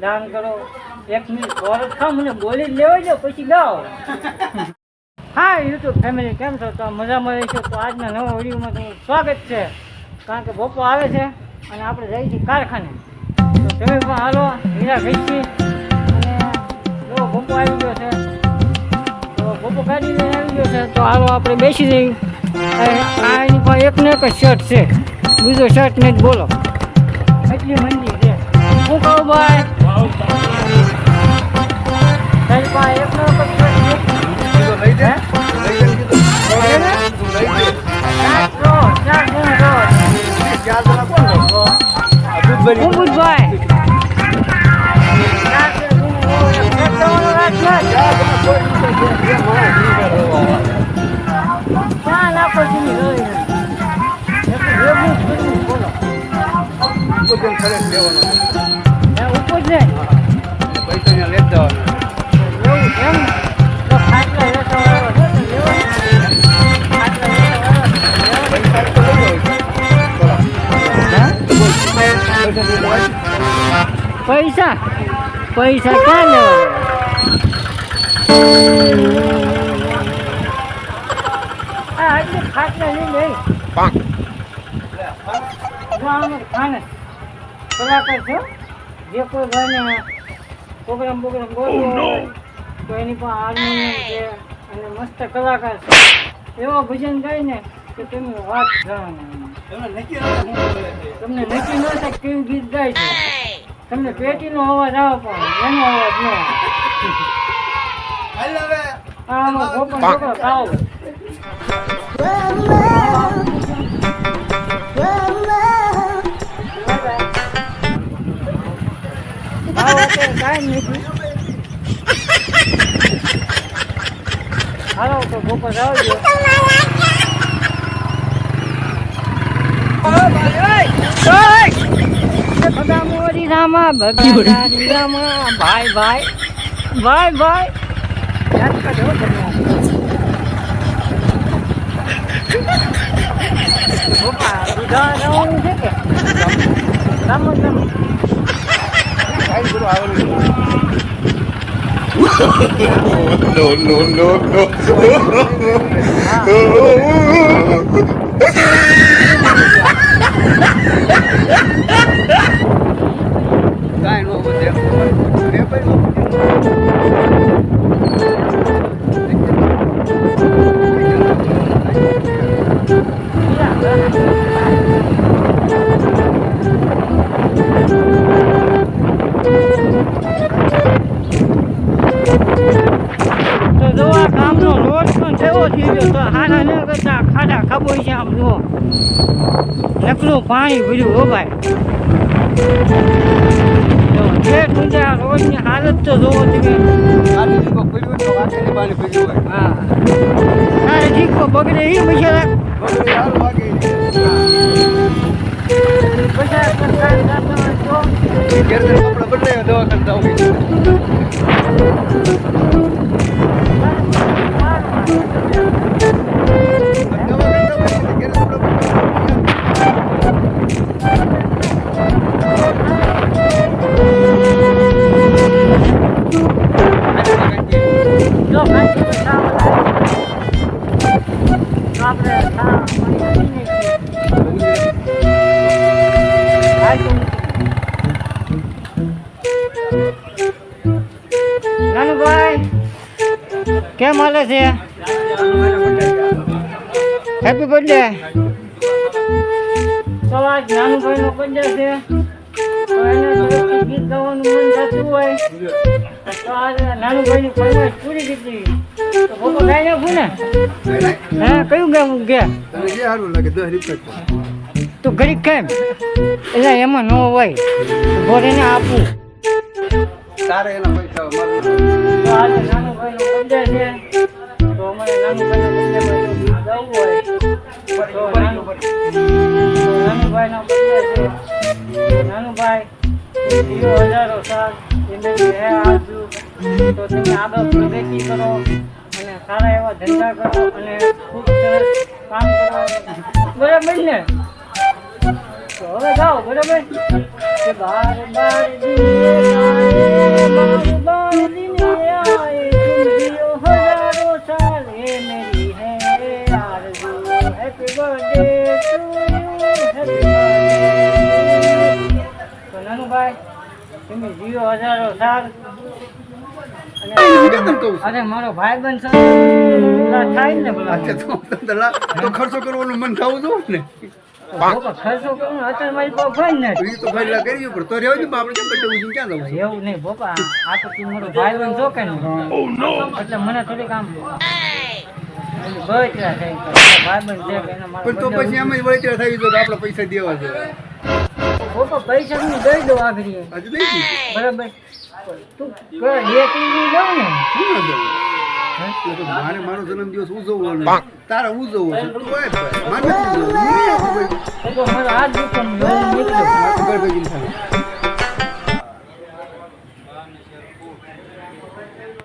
દાન કરો. એક મિનિટ ખબર ખાવ, મને બોલી લેવા દો પછી ગાઓ હા યુટ્યુબ ફેમિલી, કેમ છો? તો મજામાં રહીશું. તો આજના નવા વિડીયોમાં તમારું સ્વાગત છે. કારણ કે બપો આવે છે અને આપણે જઈએ છીએ કારખાને. તો તમે પણ હાલો, હીરા ઘસી અને જો બપો આવી ગયો છે. તો બપો લઈને આવી ગયો છે. તો હાલો આપણે બેસી જઈએ. આ પાસે એક ને એક જ શર્ટ છે. બીજો શર્ટ ને જ બોલો. એટલી મંદી. શું કહું ભાઈ. હે? હું બુધભાઈ ચાર ની રોઈ? એક ભેગું જ કર્યું, બોલો. હે, ઉપર જ ને? એવું એમ? તો ખાટલા? પૈસા પૈસા ક્યાં લેવા આ હજી ખાટલા લઈ લે ગામમાં ખાને કલાકાર છો જે કોઈ ભાઈને પ્રોગ્રામ પ્રોગ્રામ બોલવો હોય તો એની પણ હાર્મોનિયમ છે અને મસ્ત કલાકાર છે. એવા ભજન ગાઈને કે તમે વાત જાણો તમને નક્કી ન થાય કેવું ગીત ગાય છે. તમને પેટીનો અવાજ આવે પણ એનો અવાજ ન આવે. આ આમાં ગોપન છોકરો ખાવો કાંઈ નથી હાલો તો ગોપન આવજો મોરી રામા ભગા તારી રામા ભાઈ ભાઈ ભાઈ ભાઈ કે Ram no, no, no, no, no. તો હારા ન કરતા ખાડા ખબો છે આમ જુઓ નકલું પાણી ભર્યું હો ભાઈ. જો રોડની હાલત તો જોવો તમે. હા. ઠીક બગડે એ બિચારા સરકાર જાતા કેમ હાલે છે? હેપી બર્થડે તો નો બર્થડે છે. તો એને તરફથી ગીત ગાવાનું મન થતું હોય. તો આજે નાનુભાઈ ની ફરમાઈશ પૂરી દીધી. તો ફોટો ગાઈ નાખું ને હે કયું ગાવું કે તું ઘડીક કેમ? એટલે એમાં ન હોય. ઘોડીને આપવું તારે એના પૈસા નાનુ- birthday છે નાનુભાઈ જીરો હજારો સાલ જિંદગી આજુ તો તમે આગળ પ્રગતિ કરો અને સારા એવા ધંધા કરો અને કામ કરો બરાબર ને તો હવે જાઓ બરાબર Happy birthday to હજારો સાર. અરે મારો ભાઈ ને ભલા ખર્ચો કરવાનું મન થવું જો ને. ખર્ચો કરવાનું અત્યારે મારી તો ભાઈ લગાવી પણ તો રહેવું આપણે કેમ નહીં બાપા આ તો મારો ભાઈ બન છો કે oh, મને થોડીક આમ પણ તો પછી એમ જ વળતર થઈ તો આપણે પૈસા દેવા છે. પૈસા હું દઈ દઉં બરાબર. તો મારે મારો જન્મદિવસ ઉજવવાનો તારા ઉજવવો છે.